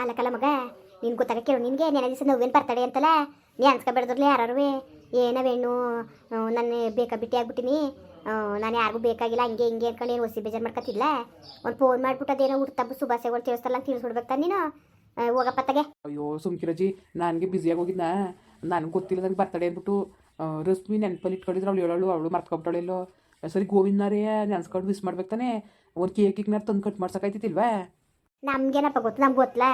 ಅಲ್ಲಕಲ್ಲ ಮಗ, ನೀನು ಗೊತ್ತಾಗ ಕೇಳು. ನಿನಗೆ ನೆನೆ ದಿವಸ ನೋವೇನು ಬರ್ತಡೆ ಅಂತಲ್ಲ? ನೀ ಅನ್ಸ್ಕೊಬೇಡ್ದ್ರಲ್ಲ ಯಾರೇ ಏನವೇನು ನನ್ನ ಬೇಕಾ ಬಿಟ್ಟಿ ಆಗ್ಬಿಟ್ಟಿನಿ. ನಾನು ಯಾರಿಗೂ ಬೇಕಾಗಿಲ್ಲ, ಹಂಗೆ ಹಿಂಗೆ ಅನ್ಕೊಂಡು ಏನು ಹೊಸಿ ಬೇಜಾರು ಮಾಡ್ಕೊತಿಲ್ಲ ಒಂದು ಫೋನ್ ಮಾಡಿಬಿಟ್ಟು ಅದೇನೋ ಹುಟ್ಟಬ್ಬ ಶುಭಾಶಯಗಳು ತಿಳಿಸ್ತಲ್ಲ ಅಂತ ತಿಳಿಸ್ಬಿಡ್ಬೇಕು ನೀನು. ಹೋಗಪ್ಪ ತಗೆ. ಅಯ್ಯೋ, ಸುಮ್ಕಿರಜಿ, ನನಗೆ ಬ್ಯುಸಿಯಾಗಿ ಹೋಗಿದ್ನ? ನನಗೆ ಗೊತ್ತಿಲ್ಲ ನನಗೆ ಬರ್ತಡೆ ಅಂದ್ಬಿಟ್ಟು ರಶ್ಮಿ ನೆನಪಲ್ಲಿ ಇಟ್ಕೊಂಡಿದ್ರು. ಅವಳು ಹೇಳೋಳು, ಅವಳು ಮರ್ತ್ಕೊಬಿಟ್ಟಳೆಲ್ಲೋ ಸರಿ ಗೋವಿಂದರೇ ನೆನ್ಸ್ಕೊಂಡು ಮಿಸ್ ಮಾಡ್ಬೇಕು ತಾನೆ. ಒಂದು ಕೇಕಿಗೆ ನಾನು ತಂದು ಕಟ್ ಮಾಡ್ಸೋಕಾಯ್ತಿಲ್ವಾ ನಮ್ಗೇನಪ್ಪ ಗೊತ್ತು? ನಮ್ಗೆ ಗೊತ್ತಲ್ಲ?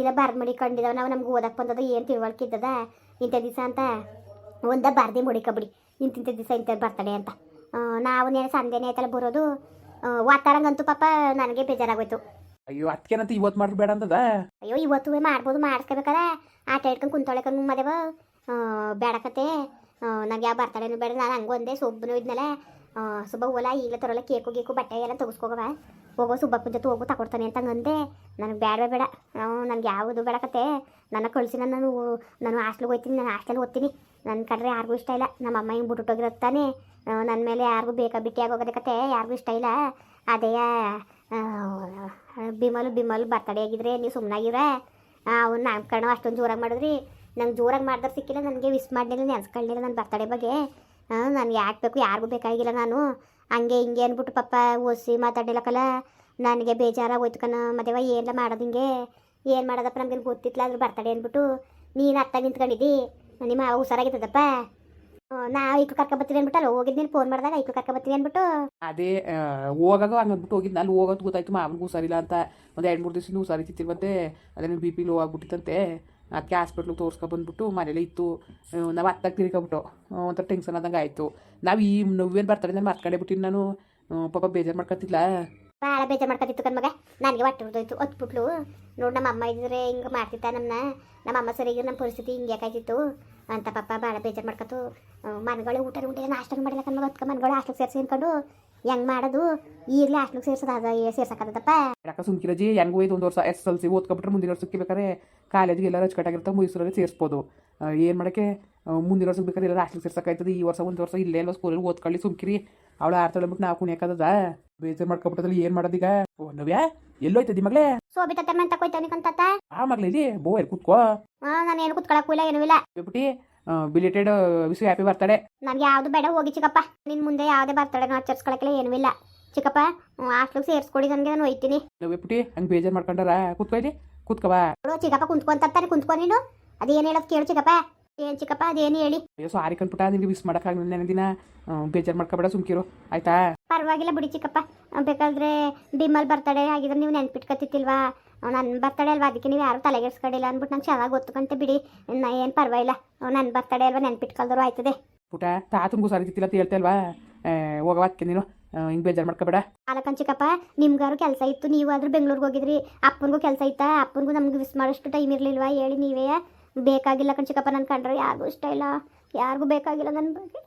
ಇಲ್ಲ ಬಾರ್ದು ಮಡಿ ಕಂಡಿದ್ದಾವೆ ನಾವು ನಮ್ಗೆ ಓದಕ್ಕೆ ಬಂದದ ಏನು ತಿಳುವಳಿಕೆ ಇದ್ದದ? ಇಂಥ ದಿವಸ ಅಂತ ಒಂದ ಬಾರ್ದಿ ಮುಡಿಕಬಿಡಿ. ಇಂತಿಂಥ ದಿವಸ ಇಂಥ ಬರ್ತಡೆ ಅಂತ. ನಾವು ನೇನೆ ಸಂದೇನೆ ಆಯ್ತಲ್ಲ ಬರೋದು. ವಾತಾವರಣಂತೂ ವಾತಾರಂಗಂತೂ ಪಾಪ ನನಗೆ ಬೇಜಾರಾಗೋಯ್ತು. ಅಯ್ಯೋ ಅದಕ್ಕೇನಂತ ಇವತ್ತು ಮಾಡ್ರಿ ಬೇಡ ಅಂತದ ಅಯ್ಯೋ ಇವತ್ತು ಮಾಡ್ಬೋದು ಮಾಡಿಸ್ಕೋಬೇಕಲ್ಲ. ಆಟ ಇಟ್ಕೊಂಡು ಕುಂತೊಳಕೊಂಡು ಮದೇವ. ಬೇಡಕತೆ ನಂಗೆ ಯಾವ ಬರ್ತಡೇನು ಬೇಡ. ನಾನು ಹಂಗೆ ಒಂದೇ ಸೊಬ್ಬನು ಇದ್ನಲ್ಲ. ಸುಬ್ಬ ಓಲ ಈಗಲೇ ತರೋಲ್ಲ ಕೇಕು ಗೀಕು ಬಟ್ಟೆ ಎಲ್ಲ ತೆಗೆಸ್ಕೋಗವ. ಹೋಗೋ ಸುಬ್ಬಪ್ಪನ ಜೊತೆ ಹೋಗು ತಗೊಡ್ತಾನೆ ಅಂತ ಅಂದೆ. ನನಗೆ ಬೇಡವೇ ಬೇಡ. ನನಗೆ ಯಾವುದು ಬೇಡಕತೆ ನನ್ನ ಕಳಿಸಿ ನಾನು ನಾನು ಹಾಸ್ಟೆಲ್ಗೆ ಹೋಗ್ತೀನಿ, ನಾನು ಹಾಸ್ಟೆಲ್ ಓದ್ತೀನಿ ನನ್ನ ಕಡ್ರೆ ಯಾರಿಗೂ ಇಷ್ಟ ಇಲ್ಲ. ನಮ್ಮ ಅಮ್ಮ ಹಿಂಗೆ ಬಿಟ್ಟುಟ್ಟೋಗಿರುತ್ತಾನೆ ನನ್ನ ಮೇಲೆ ಯಾರಿಗೂ ಬೇಕಾ ಬಿಟ್ಟಿಯಾಗಿ ಆಗೋಗದೆ ಕತೆ ಯಾರಿಗೂ ಇಷ್ಟ ಇಲ್ಲ. ಅದೇ ಬಿಮಲ್ ಬಿಮಲ್ ಬರ್ತಡೇ ಆಗಿದ್ರೆ ನೀವು ಸುಮ್ಮನಾಗಿರ ಅವ್ನು ನಾಮಕರಣ ಅಷ್ಟೊಂದು ಜೋರಾಗಿ ಮಾಡಿದ್ರಿ. ನಂಗೆ ಜೋರಾಗಿ ಮಾಡಿದ್ರೆ ಸಿಕ್ಕಿಲ್ಲ. ನನಗೆ ವಿಸ್ ಮಾಡಲಿಲ್ಲ ನೆನ್ಸ್ಕೊಳ್ಳಿಲ್ಲ ನನ್ನ ಬರ್ತಡೇ ಬಗ್ಗೆ. ನಾನು ಯಾಕೆ ಬೇಕು, ಯಾರಿಗೂ ಬೇಕಾಗಿಲ್ಲ ನಾನು. ಹಂಗೆ ಹಿಂಗೆ ಅಂದ್ಬಿಟ್ಟು ಪಪ್ಪ ಓಸಿ ಮಾತಾಡಿಲ್ಲಕಲ್ಲ ನನಗೆ ಬೇಜಾರಾಗೋಯ್ತು ಕಣ. ಮದುವೆ ಏನೆಲ್ಲ ಮಾಡೋದು ಹಿಂಗೆ? ಏನು ಮಾಡೋದಪ್ಪ ನಮ್ಗೆ ಗೊತ್ತಿತ್ತಲ್ಲ ಅದ್ರ ಬರ್ತಡೆ ಅಂದ್ಬಿಟ್ಟು ನೀನು ಅತ್ತ ನಿಂತ್ಕೊಂಡಿದ್ದಿ? ನಿಮ್ಮ ಹುಷಾರಾಗಿದ್ದದಪ್ಪ? ನಾ ಐಕ್ಳು ಕರ್ಕೊಬತ್ತೀನಿ ಅಂದ್ಬಿಟ್ಟಲ್ಲ ಹೋಗಿದ್ದೀನಿ ಫೋನ್ ಮಾಡಿದಾಗ ಐಕ್ಳು ಕರ್ಕೊಬತ್ತೀನಿ ಅಂದ್ಬಿಟ್ಟು. ಅದೇ ಹೋಗಾಗ ಅನ್ಬಿಟ್ಟು ಹೋಗಿದ್ದು. ಅಲ್ಲಿ ಹೋಗೋದು ಗೊತ್ತಾಯ್ತು ಮಾವನಿಗೂ ಹುಷಾರಿಲ್ಲ ಅಂತ. ಒಂದು ಎರಡು ಮೂರು ದಿವಸದಿಂದ ಹುಷಾರಿತಿತ್ತಿಲ್ವಂತೆ ಅದೇನು ಬಿ ಪಿ ಲೋ ಆಗ್ಬಿಟ್ಟಿತ್ತಂತೆ. ಅದಕ್ಕೆ ಹಾಸ್ಪಿಟ್ಲಿಗೆ ತೋರಿಸ್ಕೊಬಂದ್ಬಿಟ್ಟು ಮನೇಲಿ ಇತ್ತು. ನಾವು ಹತ್ತಾಗ ತಿರ್ಕೊಬಿಟ್ಟು ಒಂಥರ ಟೆನ್ಷನ್ ಆದಂಗೆ ಆಯಿತು. ನಾವು ಈ ನೋವೇನು ಬರ್ತಾರೆ, ನಾನು ಮರ್ಕಡೆ ಬಿಟ್ಟಿನಿ ನಾನು ಪಾಪ ಬೇಜಾರು ಮಾಡ್ಕೊತಿಲ್ಲ ಭಾಳ ಬೇಜಾರು ಮಾಡ್ಕೊತಿತ್ತು ಕನ್ ಮಗ. ನನಗೆ ಹೊಟ್ಟೆ ಹೊಡೆದೋಯ್ತು ಹೊತ್ಬಿಟ್ಲು ನೋಡಿ ನಮ್ಮ ಅಮ್ಮ ಇದ್ರೆ ಹಿಂಗೆ ಮಾಡ್ತಿತ್ತ ನಮ್ಮನ್ನ ನಮ್ಮ ಅಮ್ಮ ಸರಿಯಾಗಿ ನಮ್ಮ ಪರಿಸ್ಥಿತಿ ಹಿಂಗೆ ಯಾಕಾಯ್ತಿತ್ತು? ಅಂತ ಪಾಪ ಭಾಳ ಬೇಜಾರು ಮಾಡ್ಕೊತು. ಮನೆಗಳು ಊಟ ಊಟ ನಾಷ್ಟ ಮಾಡಿಲ್ಲ ಕಣ್ಮಗ ಹೊತ್ಕ ಮನೆಗಳು ಹಾಸ್ಟೆಲ್ ಸೇರಿಸಿ ಅನ್ಕೊಂಡು ಹೆಂಗೆ ಮಾಡೋದು? ಈಗಲೇ ಅಷ್ಟು ಸೇರ್ಸದ ಅದ ಯಾಕೆ ಸುಮ್ಕಿರಜಿ ಹೆಂಗ್ ಹೋಯ್ತು ಒಂದು ವರ್ಷ ಎಸ್ ಎಲ್ ಸಿ ಓದ್ಕೊಬಿಟ್ರೆ ಮುಂದಿನ ವರ್ಷಕ್ಕೆ ಬೇಕಾದ್ರೆ ಕಾಲೇಜಿಗೆ ಎಲ್ಲ ಅಚ್ಚುಕಟ್ಟಾಗಿರ್ತಾವೆ ಮೈಸೂರಲ್ಲಿ ಸೇರಿಸ್ಬೋದು. ಏನು ಮಾಡೋಕ್ಕೆ? ಮುಂದಿನ ವರ್ಷಕ್ಕೆ ಬೇಕಾದ್ರೆ ಎಲ್ಲ ಲಾಸ್ಟ್ ಸೇರ್ಸಕ್ಕಾಯ್ತದೆ. ಈ ವರ್ಷ ಒಂದು ವರ್ಷ ಇಲ್ಲೇ ಎಲ್ಲ ಸ್ಕೂಲಲ್ಲಿ ಓದ್ಕೊಳ್ಳಿ ಸುಮ್ಕಿರಿ. ಅವಳು ಆರ್ತಳ ಬಿಟ್ಟು ನಾವು ಕುಣಿಯಾಕದ ಬೇಜಾರು ಮಾಡ್ಕೊಬಿಟ್ಟದಲ್ಲಿ ಏನು ಮಾಡೋದೀಗ ಓ ನವ್ಯಾ ಎಲ್ಲೋಯ್ತದಿ ಮಗಳೇ? ಸೋಬಿತತ್ತೆ ಅಂತ ಕೊಯ್ತಾನೆ ಕಂತತ್ತ ಆ ಎಲ್ಲಿ ಕೂತ್ಕೋ. ಹಾಂ ನಾನು ಏನು ಕುತ್ಕೊಳಕ್ಕೂ ಇಲ್ಲ ಏನೂ ಇಲ್ಲ. ಬಿಟ್ಟಿ ಬಿಲೇಟೆಡ್ ವಿಶ್ವ ಹ್ಯಾಪಿ ಬರ್ತಡೆ ನಮ್ಗೆ ಯಾವುದು ಬೇಡ ಹೋಗಿ ಚಿಕ್ಕಪ್ಪ. ನಿನ್ ಮುಂದೆ ಯಾವುದೇ ಬರ್ತಡೆ ಆಚರಿಸ್ಕೊಳಕ್ಕೆ ಏನೂ ಇಲ್ಲ. ಚಿಕ್ಕಪ್ಪ ಹಾಸ್ಟ್ಲಿಗೆ ಸೇರಿಸ್ಕೊಡಿ ನನಗೆ ನಾನು ಒಯ್ತೀನಿ ನವ್ಯ ಪುಟಿ ಹಂಗೆ ಬೇಜಾರು ಮಾಡ್ಕೊಂಡಾರ? ಕೂತ್ಕೋ ಇಲ್ಲಿ ಚಿಕಪ್ಪ ನೋಡು ಚಿಕ್ಕಪ್ಪ ಕುಂತ್ಕೊಂತಾನೆ ಕುಂತ್ಕೊ ನೀನು. ಅದೇನು ಹೇಳೋದು ಕೇಳು ಚಿಕ್ಕಪ್ಪ. ಏನ್ ಚಿಕ್ಕಪ್ಪ ಅದೇನು ಹೇಳಿ? ಅಯ್ಯೋ ಸಾರಿ ಕಣ್ಪುಟ ನಿನ್ಗೆ ಮಿಸ್ ಮಾಡೋಕ್ಕಾಗಲಿಲ್ಲ ನೆನೆ ದಿನ. ಬೇಜಾರು ಮಾಡ್ಕೊಬೇಡ ಸುಮ್ಕಿರು. ಆಯ್ತಾ? ಪರವಾಗಿಲ್ಲ ಬಿಡಿ ಚಿಕ್ಕಪ್ಪ. ಬೇಕಾದ್ರೆ ಬಿಮ್ಮಲ್ ಬರ್ತಡೆ ಆಗಿದ್ರೆ ನೀವು ನೆನ್ಪಿಟ್ಕೊತಿತ್ತಿಲ್ವಾ ನನ್ನ ಬರ್ತಡೇ ಅಲ್ವಾ? ಅದಕ್ಕೆ ನೀವು ಯಾರು ತಲೆಗೆಡ್ಸ್ಕೊಂಡಿಲ್ಲ ಅಂದ್ಬಿಟ್ಟು ನಂಗೆ ಚೆನ್ನಾಗಿ ಗೊತ್ತುಕಂತೆ ಬಿಡಿ. ಇನ್ನ ಏನು ಪರವಾಗಿಲ್ಲ. ನನ್ನ ಬರ್ತಡೇ ಅಲ್ವಾ ನೆನ್ಪಿಟ್ಕೊಳ್ದ್ರು ಆಯ್ತದೆ. ಪುಟ ತಾತಂಗೂ ಸರಿ ಅಂತ ಹೇಳ್ತೇಲ್ವಾ ಹೋಗವ ಅದಕ್ಕೆ ನೀನು. ಹಿಂಗೆ ಬೇಜಾರು ಮಾಡ್ಕೋಬೇಡ. ಅಲಕನ್ ಚಿಕ್ಕಪ್ಪ ನಿಮ್ಗಾರು ಕೆಲಸ ಇತ್ತು ನೀವು ಆದ್ರೂ ಬೆಂಗಳೂರಿಗೆ ಹೋಗಿದ್ರಿ. ಅಪ್ಪನಿಗೂ ಕೆಲಸ ಇತ್ತಾ? ಅಪ್ಪನಿಗೂ ನಮ್ಗೆ ವಿಸ್ ಮಾಡೋಷ್ಟು ಟೈಮ್ ಇರಲಿಲ್ವಾ ಹೇಳಿ ನೀವೇ? ಬೇಕಾಗಿಲ್ಲ ಕಣ್ ಚಿಕ್ಕಪ್ಪ ನನ್ನ ಕಂಡ್ರೆ ಯಾರಿಗೂ ಇಷ್ಟ ಇಲ್ಲ. ಯಾರಿಗೂ ಬೇಕಾಗಿಲ್ಲ ನನ್ನ ಬಗ್ಗೆ.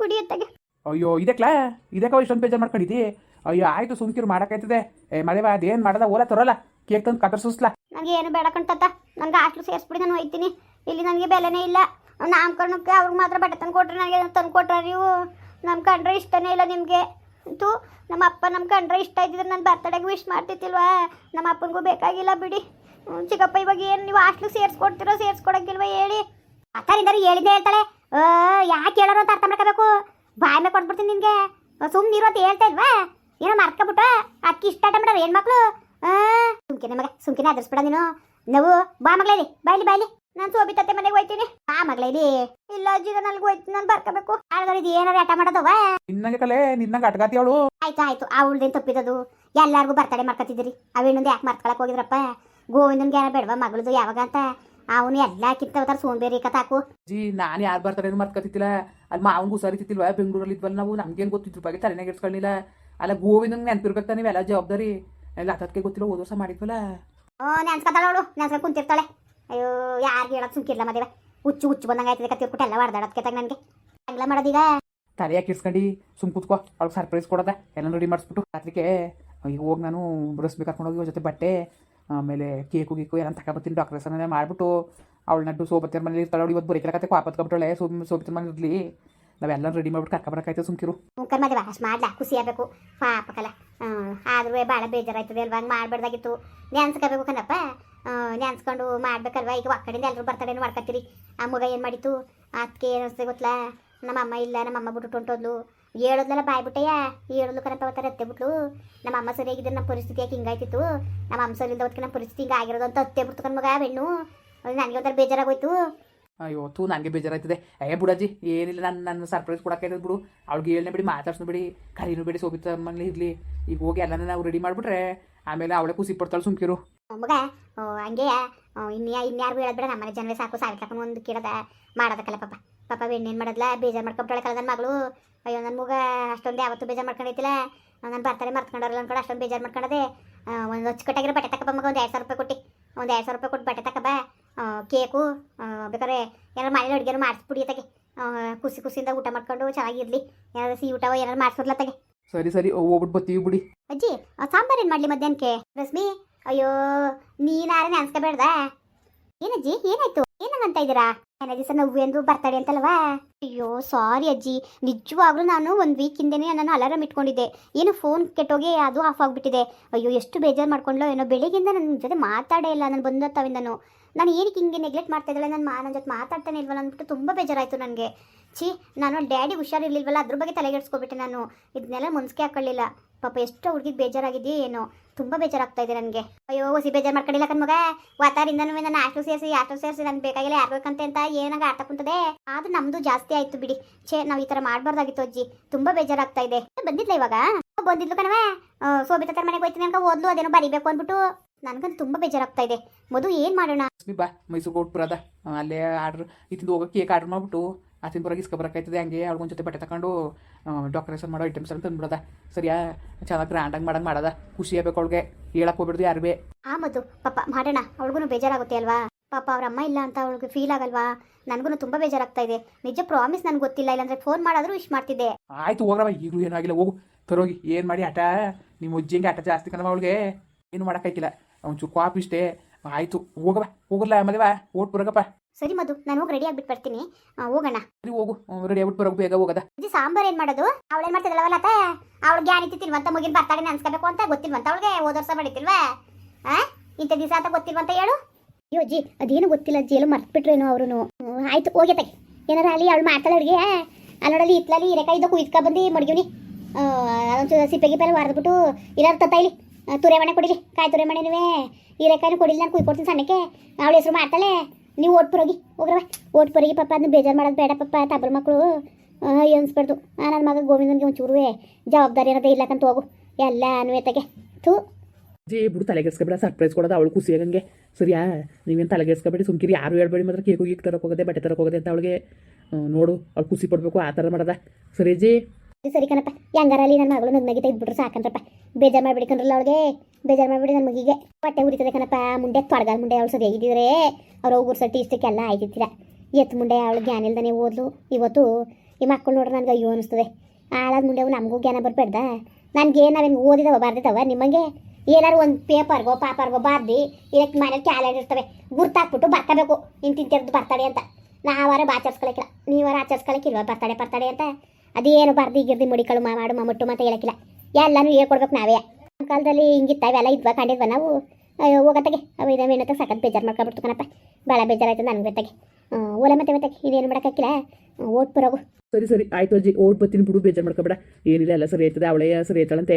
ಬಿಡಿ ಅತ್ತಗೆ. ಅಯ್ಯೋ ಇದಕ್ಲಾ? ಇದಕ್ಕೆ ಇಷ್ಟೊಂದು ಬೇಜಾರು ಮಾಡ್ಕೊಂಡಿದ್ದಿ? ಅಯ್ಯೋ, ಆಯ್ತು, ಸುಮ್ಕಿರು ಮಾಡಕೈತದೆ ಏ ಮದೇವ ಅದೇನು ಮಾಡದ? ಓಲ ತರೋಲ್ಲ. ಕೇಕ್ ತಂದು ಸುಸ್ಲ ನನಗೆ ಏನು ಬೇಡ ಕಣ್ತತ್ತ ನನಗೆ ಹಾಸ್ಟೆಲ್ ಸೇರಿಸ್ಬಿಡಿ ನಾನು ಹೋಯ್ತೀನಿ. ಇಲ್ಲಿ ನನಗೆ ಬೆಲೆನೇ ಇಲ್ಲ. ನಾಮಕರಣಕ್ಕೆ ಅವ್ರಿಗೆ ಮಾತ್ರ ಬಟ್ಟೆ ತಂದು ಕೊಟ್ರೆ, ನನಗೆ ತಂದು ಕೊಟ್ರೆ ನೀವು? ನಮ್ಮ ಕಂಡ್ರೆ ಇಷ್ಟನೇ ಇಲ್ಲ ನಿಮಗೆ. ಅಂತೂ ನಮ್ಮ ಅಪ್ಪ ನಮ್ಮ ಕಂಡ್ರೆ ಇಷ್ಟ ಇದ್ದಿದ್ರೆ ನಾನು ಬರ್ತಡೆಗೆ ವಿಶ್ ಮಾಡ್ತಿತ್ತಿಲ್ವಾ? ನಮ್ಮ ಅಪ್ಪನಿಗೂ ಬೇಕಾಗಿಲ್ಲ ಬಿಡಿ. ಚಿಕ್ಕಪ್ಪ ಇವಾಗ ಏನು, ನೀವು ಹಾಸ್ಟ್ಲಿಗೆ ಸೇರಿಸ್ಕೊಡ್ತೀರೋ ಸೇರಿಸ್ಕೊಡಕ್ಕಿಲ್ವಾ ಹೇಳಿ. ಅತ್ತಾರಿಂದಾರು ಹೇಳಿದ್ದೆ ಹೇಳ್ತಾಳೆ. ಯಾಕೆ ಹೇಳೋರು ಅಂತ ಅರ್ಥ ಮಾಡ್ಕೋಬೇಕು? ಬಾಯ್ ಮೇಲೆ ಕೊಟ್ಬಿಡ್ತೀನಿ ನಿಮಗೆ ಸುಮ್ಮನೆ ಇರೋ ಅಂತ ಹೇಳ್ತಾ ಇಲ್ವಾ? ಏನೋ ಮರ್ಕೊಬಿಟ್ಟು ಅಕ್ಕಿ ಇಷ್ಟ ಏನ್ ಮಕ್ಳು ಸುಮ್ಕಿನ ಮಗ ಸುಮ್ಕಿನ ಅದ್ರಸ್ಬಿಡ ನೀನು. ನಾವು ಬಾ ಮಗಳೇಲಿ ಬಾಯ್ಲಿ ಬಾಯ್ಲಿ ನಾನು ಸೋಬಿತತ್ತೆ ಮನೆಗೆ ಹೋಯ್ತೀನಿ. ಆ ಮಗಳೇಲಿ ಇಲ್ಲ. ಅಜ್ಜಿ ನಾನು ಅಲ್ಲಿಗೆ ಹೋಯ್ತೀನಿ ನಾನು ಬರ್ಕೋಬೇಕು. ಆಳ್ಗಳು ಇದು ಏನಾರ ಆಟ ಮಾಡೋದವ ನಿನ್ನಂಗೆ ಕಲೆ ನಿನ್ನಂಗೆ ಅಟಗಾತಿ ಅವಳು. ಆಯ್ತು ಆಯ್ತು. ಉಳ್ದೇನ್ ತಪ್ಪಿದದು. ಎಲ್ಲಾರ್ಗೂ ಬರ್ತಡೆ ಮಾಡ್ಕೊತಿದ್ದೀರಿ ಅವೇನೊಂದು ಯಾಕೆ ಮರ್ಕೊಳಕ್ ಹೋಗಿದ್ರಪ್ಪ? ಗೋವಿಂದನ್ಗೆ ಗ್ಯಾರ ಬೇಡವಾ ಮಗಳದು ಯಾವಾಗ ಅಂತ? ಅವನು ಎಲ್ಲ ಕಿತ್ತವತಾರ ಸೋಂಬೇರಿ ಕತಾಕು ಜಿ ನಾನು ಯಾರು ಬರ್ತಾರೆ ಮರ್ಕತಿತ್ತಿಲ್ಲ ಅಲ್ಲಿ ಮಾವನ್ಗೂ ಸರಿತಿತ್ತಿಲ್ವ ಬೆಂಗಳೂರಲ್ಲಿ ಇದ್ವಲ್ಲ ನಾವು. ನಮ್ಗೇನು ಗೊತ್ತಿದ್ರು ಬಗ್ಗೆ ತಲೆನಾಗ ಅಲ್ಲ ಗೋವಿಂದ ನೆನಪಿರ್ಬೇಕು ನೀವೆಲ್ಲ ಜವಾಬ್ದಾರಿ. ಎಲ್ಲ ಹತ್ತಕ್ಕೆ ಗೊತ್ತಿಲ್ಲ ಹೋದ ವರ್ಷ ಮಾಡಿದ್ವಲ್ಲ. ಓ ನೆನ್ಸ್ಕೊತಾಳ ಅವಳು ನೆನ್ಸ್ಕೊಂಡು ಕುಂತಿರ್ತಾಳೆ. ಅಯ್ಯೋ ಯಾರಿಗೆ ಹೇಳಕ್ ಸುಮ್ಕಿರ್ಲ ಮದುವೆ. ಹುಚ್ಚು ಹುಚ್ಚು ಬಂದಂಗೆ ಆಯ್ತದೆ ಕತ್ತಿರ್ಬಿಟ್ಟು ಎಲ್ಲ ಹೊಡೆದಾಡೋದಕ್ಕೆ ತಗ ನನಗೆ. ಹಂಗ್ಲ ಮಾಡೋದೀಗ? ತಲೆ ಯಾಕೆ ಇಡ್ಸ್ಕೊಂಡು ಸುಮ್ ಕೂತ್ಕೋ ಅವ್ಳಿಗೆ ಸರ್ಪ್ರೈಸ್ ಕೊಡೋದ ಎಲ್ಲ ರೆಡಿ ಮಾಡಿಸ್ಬಿಟ್ಟು ರಾತ್ರಿಗೆ. ಅಯ್ಯೋ ಹೋಗಿ ನಾನು ರಸ್ಮಿ ಕರ್ಕೊಂಡು ಹೋಗಿ ಜೊತೆ ಬಟ್ಟೆ ಆಮೇಲೆ ಕೇಕು ಗೀಕು ಏನಂತ ತಗೊಬತ್ತೀನಿ ಡಾಕ್ಟರ್ಸನ್ನ ಮಾಡಿಬಿಟ್ಟು. ಅವಳು ನಡ್ಡು ಸೋಬತ್ತಿರ ಮನೇಲಿ ಇರ್ತಾಳೆ ಅವಳು ಇವತ್ತು ಬರೀಕಲ ಕತೆ ಕಾಪತ್ಕೊಬಿಟ್ಟಳೆ ಸೋಮ್ ಸೋಬತ್ತಿರ ಮನೇಲಿ ಇರಲಿ. ನಾವೆಲ್ಲ ರೆಡಿ ಮಾಡ್ಬಿಟ್ಟು ಕರ್ಕ ಬರಕಾಯ್ತು ಸುಮ್ಕಿರು. ಮುಖರ್ ಮದುವೆ ಅಷ್ಟು ಮಾಡ್ಲಾ, ಖುಷಿ ಆಗಬೇಕು. ಪಾಪಕಲ್ಲ ಆದ್ರೂ ಭಾಳ ಬೇಜಾರಾಯ್ತದೆ ಅಲ್ವಾ, ಹಂಗೆ ಮಾಡ್ಬಾರ್ದಾಗಿತ್ತು. ನೆನ್ಸ್ಕೋಬೇಕು ಕಣಪ್ಪ ನೆನ್ಸ್ಕೊಂಡು ಮಾಡ್ಬೇಕಲ್ವಾ, ಈಗ ಒಕ್ಕಡಿಂದ ಎಲ್ಲರೂ ಬರ್ತಡೇನು ಮಾಡ್ಕತ್ತೀರಿ. ಆ ಮಗ ಏನು ಮಾಡಿತ್ತು? ಅದಕ್ಕೆ ಏನು ಗೊತ್ತಲ್ಲ ನಮ್ಮ ಅಮ್ಮ ಇಲ್ಲ ನಮ್ಮ ಅಮ್ಮ ಬಿಟ್ಟು ಹೊಂಟೋದ್ಲು. ಹೇಳೋದ್ಲೆಲ್ಲ ಬಾಯ್ಬಿಟ್ಟಯ್ಯ ಹೇಳೋದ್ಲು ಕಣಪ್ಪ ಅವತ್ತಾರ ಅತ್ತೆ ಬಿಟ್ಲು. ನಮ್ಮ ಅಮ್ಮ ಸರಿಯಾಗಿದ್ರೆ ನಮ್ಮ ಪರಿಸ್ಥಿತಿ ಯಾಕೆ ಹಿಂಗಾಯ್ತಿತ್ತು? ನಮ್ಮ ಅಮ್ಮ ಸರಿ ಇಲ್ದವತ್ತಿಗೆ ನಮ್ಮ ಪರಿಸ್ಥಿತಿ ಹಿಂಗಾಗಿರೋದು ಅಂತ ಅತ್ತೆ ಬಿಡ್ತು ಕಣ್ಮಗ ಹೆಣ್ಣು ನನಗೆ ಒಂಥರ ಬೇಜಾರಾಗೋಯ್ತು. ಅಯ್ಯೋ ತೂ ನನಗೆ ಬೇಜಾರಾಯ್ತದೆ. ಏ, ಬುಡಜ್ಜಿ, ಏನಿಲ್ಲ ನನ್ನ ನನ್ನ ಸರ್ಪ್ರೈಸ್ ಕೊಡೋಕೆ ಬಿಡು. ಅವ್ಳಿಗೆ ಹೇಳ್ನೆ ಬಿಡಿ ಮಾತಾಡ್ಸ್ನು ಬಿಡಿ. ಕರೀನು ಬಿಡಿ, ಸೋಬಿತ ಮನೇಲಿ ಇರಲಿ. ಈಗ ಹೋಗಿ ಎಲ್ಲನ ನಾವು ರೆಡಿ ಮಾಡಿಬಿಟ್ರೆ, ಆಮೇಲೆ ಅವಳೆ ಖುಷಿ ಪಡ್ತಾಳೆ ಸುಮ್ಕಿರು. ಮಗ ಹಂಗೆ ಇನ್ಯಾ ಇನ್ಯಾರು ಹೇಳೋದ್ ನಮ್ಮ ನಮ್ಮನೆ ಜನವೇ ಸಾಕು, ಸಾವಿರ ಒಂದು ಕೇಳದ ಮಾಡೋದಕ್ಕಲ್ಲ ಪಾಪ. ಪಾಪ ಬೆಣ್ಣೇನು ಮಾಡದ್ಲ? ಬೇಜಾರು ಮಾಡ್ಕೊಂಬಿಟ್ಟಾಳೆ ಕಲ ನನ್ನ ಮಗಳು. ಅಯ್ಯೋ ನನ್ನ ಮಗ ಅಷ್ಟೊಂದು ಯಾವತ್ತೂ ಬೇಜಾರು ಮಾಡ್ಕೊಂಡೈತಿಲ್ಲ ನಾನು ಬರ್ತಾರೆ ಮರ್ತ್ಕೊಂಡವ್ರಲ್ಲ ಅನ್ಕೊಂಡು ಅಷ್ಟೊಂದು ಬೇಜಾರು ಮಾಡ್ಕೊಂಡದೆ. ಒಂದು ಅಚ್ಚುಕಟ್ಟಾಗಿರೋ ಬಟ್ಟೆ ತಕಪ್ಪ ಮಗ, ಒಂದು ಎರಡು ಸಾವಿರ ರೂಪಾಯಿ ಕೊಟ್ಟು. ಒಂದು ಎರಡು ಸಾವಿರ ರೂಪಾಯಿ ಕೊಟ್ಟು ಬಟ್ಟೆ ತಕಬ ಕೇಕು ಬೇಕಾದ್ರೆ ಏನಾರು ಮನೇಲಿ ಅಡುಗೆ ಮಾಡಿಸ್ಬಿಡಿ ತಗೆ ಖುಷಿ ಖುಷಿಯಿಂದ ಊಟ ಮಾಡ್ಕೊಂಡು ಚೆನ್ನಾಗಿರ್ಲಿ. ಏನಾದ್ರು ಸಿಹಿ ಊಟವ ಏನಾದ್ರು ಮಾಡಿಸೋದ್ಲ ತಗೆ ಸರಿ ಸರಿ ಹೋಗ್ಬಿಟ್ಟು ಬರ್ತೀವಿ ಬಿಡಿ. ಅಜ್ಜಿ ಸಾಂಬಾರು ಏನು ಮಾಡಲಿ ಮಧ್ಯಾಹ್ನಕ್ಕೆ? ರಶ್ಮಿ ಅಯ್ಯೋ ನೀನಾರೆ ನೆನ್ಸ್ಕೋಬೇಡ್ದ ಏನಜ್ಜಿ ಏನಾಯ್ತು? ಏನಂತ ಇದ್ದೀರಾ? ಏನ ದಿವಸ ನೋವು ಎಂದು ಬರ್ತಡೆ ಅಂತಲ್ವಾ? ಅಯ್ಯೋ ಸಾರಿ ಅಜ್ಜಿ. ನಿಜವಾಗ್ಲೂ ನಾನು ಒಂದು ಹಿಂದೆನೆ ನಾನು ಅಲಾರಾಮ್ ಇಟ್ಕೊಂಡಿದ್ದೆ. ಏನು ಫೋನ್ ಕೆಟ್ಟೋಗಿ ಅದು ಆಫ್ ಆಗಿಬಿಟ್ಟಿದೆ. ಅಯ್ಯೋ, ಎಷ್ಟು ಬೇಜಾರು ಮಾಡ್ಕೊಂಡ್ಲೋ ಏನೋ ಬೆಳಿಗ್ಗೆಯಿಂದ ನನ್ನ ಜೊತೆ ಮಾತಾಡೇ ಇಲ್ಲ ನಾನು ಬಂದತ್ತವಿಂದನು ನಾನು ಏನಕ್ಕೆ ಹಿಂಗೆ ನೆಗ್ಲೆಕ್ಟ್ ಮಾಡ್ತಾ ಇದ್ದಾಳೆ? ನಾನು ನನ್ನ ಜೊತೆ ಮಾತಾಡ್ತಾನೆ ಇಲ್ವಲ್ಲ ಅಂದ್ಬಿಟ್ಟು ತುಂಬ ಬೇಜಾರಾಯಿತು ನನಗೆ. ಛೀ, ನಾನು ಡ್ಯಾಡಿ ಹುಷಾರಿರ್ಲಿಲ್ವಲ್ಲ? ಅದ್ರ ಬಗ್ಗೆ ತಲೆಗೆಡ್ಸ್ಕೊಬಿಟ್ಟೆ ನಾನು. ಇದನ್ನೆಲ್ಲ ಮುನ್ಸ್ಕೆ ಹಾಕೊಳ್ಳಿಲ್ಲ. ಪಾಪ, ಎಷ್ಟೋ ಹುಡುಗಿಗೆ ಬೇಜಾರಾಗಿದೆಯೇ ಏನೋ. ತುಂಬ ಬೇಜಾರಾಗ್ತಾ ಇದೆ ನನಗೆ. ಅಯ್ಯೋ, ಹೊಸಿ ಬೇಜಾರು ಮಾಡ್ಕೊಂಡಿಲ್ಲ ಕಣ್ಮಗ. ವಾತಾರಿಂದನೂ ನಾನು ಆಟೋ ಸೇರಿಸಿ ಆಟೋ ಸೇರಿಸಿ, ನನಗೆ ಬೇಕಾಗಿಲ್ಲ ಯಾರು ಬೇಕಂತೆ ಅಂತ ಏನಾಗ ಆಟ ಕುಂತದೆ? ಆದ್ರೂ ನಮ್ದು ಜಾಸ್ತಿ ಆಯ್ತು ಬಿಡಿ. ಛೇ ನಾವು ಈ ತರ ಮಾಡಬಾರ್ದಾಗಿತ್ತು ಅಜ್ಜಿ. ತುಂಬಾ ಬೇಜಾರಾಗ್ತಾ ಇದೆ. ಬಂದಿದ್ಲ ಇವಾಗ? ಬಂದಿದ್ಲು ಕಣವೇ ಸೋಬಿತ ತರ ಮನೆಗೆ ಹೋಯ್ತೀನಿ ಅನ್ಕ ಓದ್ಲು ಅದೇನೋ ಬರಿಬೇಕು ಅಂದ್ಬಿಟ್ಟು ನನಗಂತೂ ತುಂಬಾ ಬೇಜಾರಾಗ್ತಾ ಇದೆ. ಮದು ಏನ್ ಮಾಡೋಣ? ಬಾ ಮೈಸೂರು ಹೊಟ್ಬಿರದ ಅಲ್ಲೇ ಆರ್ಡ್ರ್ ಇತ್ತಿಂದ ಹೋಗೋ ಕೇಕ್ ಆರ್ಡರ್ ಮಾಡ್ಬಿಟ್ಟು ಆತಿನ ಬರೋಕೆ ಇಸ್ಕೊಬರಕಾಯ್ತದೆ ಹಂಗೆ ಅವ್ಳಿಗೊಂದು ಜೊತೆ ಬಟ್ಟೆ ತಗೊಂಡು ಡೆಕೋರೇಷನ್ ಮಾಡೋ ಐಟಮ್ಸ್ ಅಂತ ಅನ್ಬಿಡದ ಸರಿಯಾ? ಚೆನ್ನಾಗಿ ಗ್ರ್ಯಾಂಡಾಗಿ ಮಾಡಂಗೆ ಮಾಡದ. ಖುಷಿ ಆಗ್ಬೇಕು ಅವಳಿಗೆ. ಹೇಳಕ್ ಹೋಗ್ಬಿಡ್ದು ಯಾರು ಬೇ ಆ ಮದು ಪಾಪ ಮಾಡೋಣ. ಅವಳಿಗೂ ಬೇಜಾರಾಗುತ್ತೆ ಅಲ್ವಾ? ಪಾಪ ಅವ್ರ ಅಮ್ಮ ಇಲ್ಲ ಅಂತ ಅವಳಿಗೆ ಫೀಲ್ ಆಗಲ್ವಾ? ನನಗೂ ತುಂಬಾ ಬೇಜಾರಾಗ್ತಾ ಇದೆ. ನಿಜ ಪ್ರಾಮಿಸ್ ನನಗೆ ಗೊತ್ತಿಲ್ಲ ಇಲ್ಲಾಂದ್ರೆ ಫೋನ್ ಮಾಡಾದ್ರೂ ವಿಶ್ ಮಾಡ್ತಿದ್ದೆ. ಆಯ್ತು ಹೋಗ್ರಮ್ಮ ಈಗಲೂ ಏನಾಗಿಲ್ಲ ಆಗಿಲ್ಲ ಹೋಗು. ತರೋಗಿ ಏನು ಮಾಡಿ ಆಟ? ನಿಮ್ಮ ಅಜ್ಜಿಂಗೆ ಆಟ ಜಾಸ್ತಿ ಕಣವ ಅವಳಿಗೆ. ಏನು ಅವ್ನು ಒಂಚೂರು ಕಾಪ್ ಇಷ್ಟೇ ಆಯ್ತು ಹೋಗವ ಹೋಗಲ್ಲ ಆಮೇಲೆ ಬಾ ಓಟ್ ಬರೋಗಪ್ಪ. ಸರಿ ಮಧು ನಾನು ಹೋಗಿ ರೆಡಿ ಆಗ್ಬಿಟ್ಟು ಬರ್ತೀನಿ. ಹೋಗೋಣ. ಸರಿ ಹೋಗು. ರೆಡಿ ಆಗ್ಬಿಟ್ಟು ಬರಬೇಕು ಬೇಗ ಹೋಗದ. ಇದು ಸಾಂಬಾರ್ ಏನ್ ಮಾಡೋದು? ಅವಳು ಏನ್ ಮಾಡ್ತಿದ್ದಳವಲ್ಲ ಅವಳತ್ತ ಅವಳು ಜ್ಞಾನ ಇತ್ತಿಲ್ವಂತ ಮುಗಿನ ಬರ್ತಾಳೆ ಅನ್ಸ್ಕೋಬೇಕು ಅಂತ ಗೊತ್ತಿಲ್ವಂತ ಅವಳಿಗೆ ಹೋದ ವರ್ಷ ಮಾಡಿತಿಲ್ವಾ ಆ? ಇಂಥ ದಿವಸ ಅಂತ ಗೊತ್ತಿಲ್ವಂತ ಹೇಳು. ಅಯ್ಯೋ ಅಜ್ಜಿ, ಅದೇನು ಗೊತ್ತಿಲ್ಲ ಅಜ್ಜಿ, ಎಲ್ಲೋ ಮರ್ತ್ಬಿಟ್ರೇನೋ ಅವರು ಆಯ್ತು, ಹೋಗಿ ತಗೆ ಏನಾರ ಅಲ್ಲಿ ಅವ್ಳು ಮಾಡ್ತಾಳೆ ಅಡುಗೆ ಅಲ್ಲೋಡಲ್ಲಿ ಇತ್ತಲಲ್ಲಿ ಹಿರೇಕಾಯಿ ಇದ್ದಕ್ಕೂ ಇದ್ಕ ಬಂದು ಮಡ್ಗಿವ್ನಿ. ಅದೊಂದು ಸಿಪ್ಪೆ ಪೇಲೆ ವಾರ್ದ್ಬಿಟ್ಟು ಇರೋ ತತ್ತ ಇಲ್ಲಿ ತುರೆ ಮನೆ ಕೊಡಿಲಿ, ಕಾಯಿ ತುರೆ ಮಣೆ ನೀವೇ. ಹೀರೆಕಾಯಿನ ಕೊಡಿಲ್ಲ ನಾನು ಕುಯ್ಕೊಡ್ತೀನಿ ಸಣ್ಣಕ್ಕೆ. ಅವಳ ಹೆಸರು ಮಾಡ್ತಾಳೆ. ನೀವು ಓಟ್ ಪರೋಗಿ ಹೋಗ್ರವ ಓಟ್ ಪರೋಗಿ ಪಪ್ಪ ಅದನ್ನ ಬೇಜಾರು ಮಾಡೋದು ಬೇಡ ಪಪ್ಪ ತಬ್ಬರ ಮಕ್ಕಳು ಅನ್ಸ್ಬಾರ್ದು ನನ್ನ ಮಗ ಗೋವಿಂದನಿಗೆ ಒಂಚೂರುವೆ ಜವಾಬ್ದಾರಿ ಅನ್ನೋದೇ ಇಲ್ಲಕಂತ ಹೋಗು. ಎಲ್ಲ ಅನ್ವೇತಗೆ ಥೂ. ಜೇ ಬಿಡು ತಲೆಗೆಡ್ಸ್ಕೊಬೇಡ ಸರ್ಪ್ರೈಸ್ ಕೊಡೋದು ಅವಳು ಆಗಂಗೆ. ಸರಿಯಾ, ನೀವೇನು ತಲೆಗೆಡ್ಸ್ಕೊಬೇಡಿ ಸುಮ್ಕಿರಿ, ಯಾರು ಹೇಳ್ಬೇಡಿ ಮಾತ್ರ, ಕೇಕು ತರಕ್ಕೆ ಹೋಗೋದೆ, ಬಟ್ಟೆ ತರಕ್ಕೆ ಹೋಗೋದೆ ಅಂತ ಅವಳಿಗೆ ನೋಡು, ಅವ್ಳು ಖುಷಿ ಪಡಬೇಕು, ಆ ಥರ ಮಾಡದ. ಸರಿ ಜಿ ಸರಿ ಕಣಪ್ಪ ಹೆಂಗಾರ ಅಲ್ಲಿ ನನ್ನ ಮಗಳು ನಗ್ನಗಿ ತೆಗೆದ್ಬಿಟ್ರೆ ಸಾಕಂದ್ರಪ್ಪ ಬೇಜಾರು ಮಾಡ್ಬಿಡಿ ಕಣ್ರಲ್ಲ ಅವಳಿಗೆ, ಬೇಜಾರು ಮಾಡ್ಬಿಡಿ ನನ್ನ ಮಗಿಗೆ. ಹೊಟ್ಟೆ ಉರಿತದೆ ಕಣಪ್ಪ, ಮುಂಡೆ, ತೊಡಗಾಲ ಮುಂಡೆ ಅವಳು ಸರಿಯಾಗಿದ್ದಿದ್ರೆ, ಅವ್ರು ಹೋಗ್ಬಿಟ್ಟು ಸಟ್ಟಿ ಇಷ್ಟಕ್ಕೆಲ್ಲ ಆಯ್ತಿರ್ತೀರ ಎತ್ತು ಮುಂಡೆ ಅವಳು ಜ್ಞಾನ ಇಲ್ದಾನೆ ಓದ್ಲು. ಇವತ್ತು ಈ ಮಕ್ಕಳು ನೋಡ್ರೆ ನನಗೆ ಅಯ್ಯೋ ಅನಿಸ್ತದೆ. ಆಳಾದ ಮುಂಡೆ ಅವು ನಮಗೂ ಜ್ಞಾನ ಬರ್ಬೇಡ್ದ ನನಗೆ ನಾವೇನು ಓದಿದವ ಬರ್ದಿದ್ದವ ನಿಮಗೆ ಏನಾರು ಒಂದು ಪೇಪರ್ಗೋ ಪಾಪರ್ಗೋ ಬಾರ್ದು ಇದಕ್ಕೆ ಮನೇಲಿ ಕ್ಯಾಲೆಂಡರ್ ಇರ್ತವೆ. ಗುರ್ತಾಕ್ಬಿಟ್ಟು ಬರ್ಕೋಬೇಕು. ಇಂತಿಂತಿರ್ದು ಬರ್ತಡೆ ಅಂತ. ನಾವಾರ ಆಚರಿಸ್ಕೊಳಕಿಲ್ಲ. ನೀವಾರ ಆಚರಿಸ್ಕೊಳಕಿಲ್ವ? ಬರ್ತಡೆ ಬರ್ತಡೆ ಅಂತ? ಅದೇನು ಬರ್ದು, ಗಿರ್ದಿ, ಮುಡಿಕಳು ಮಾಡು, ಮಮ್ಮಟ್ಟು ಮತ್ತೆ ಹೇಳಕ್ಕಿಲ್ಲ ಎಲ್ಲನೂ ಹೇಳ್ಕೊಡ್ಬೇಕು ನಾವೇ. ನಮ್ಮ ಕಾಲದಲ್ಲಿ ಹಿಂಗಿತ್ತ ಅವೆಲ್ಲ ಇದ್ವಾ ಕಂಡಿದ್ವ ನಾವು? ಹೋಗತ್ತಗೆ. ಅವು ಇದಾವೆ ಏನಂತ ಸಖತ್ ಬೇಜಾರು ಮಾಡ್ಕೊಬಿಡ್ತು ಕಣಪ್ಪ. ಭಾಳ ಬೇಜಾರಾಯ್ತು ನನಗೆ ಗೊತ್ತಾಗೆ. ಓಲೆ ಮತ್ತೆ ಮತ್ತೆ ಇದೇನು ಮಾಡೋಕ್ಕಾಗಿಲ್ಲ ಓಟ್ ಬರೋಗು ಸರಿ ಸರಿ. ಆಯ್ತು ಅಜ್ಜಿ, ಓಟ್ ಬರ್ತೀನಿ ಬಿಡು ಬೇಜಾರು ಮಾಡ್ಕೊಬೇಡ. ಏನಿಲ್ಲ, ಎಲ್ಲ ಸರಿ ಆಯ್ತದೆ. ಅವಳೇ ಸರಿ ಆಯ್ತಾಳಂತೆ.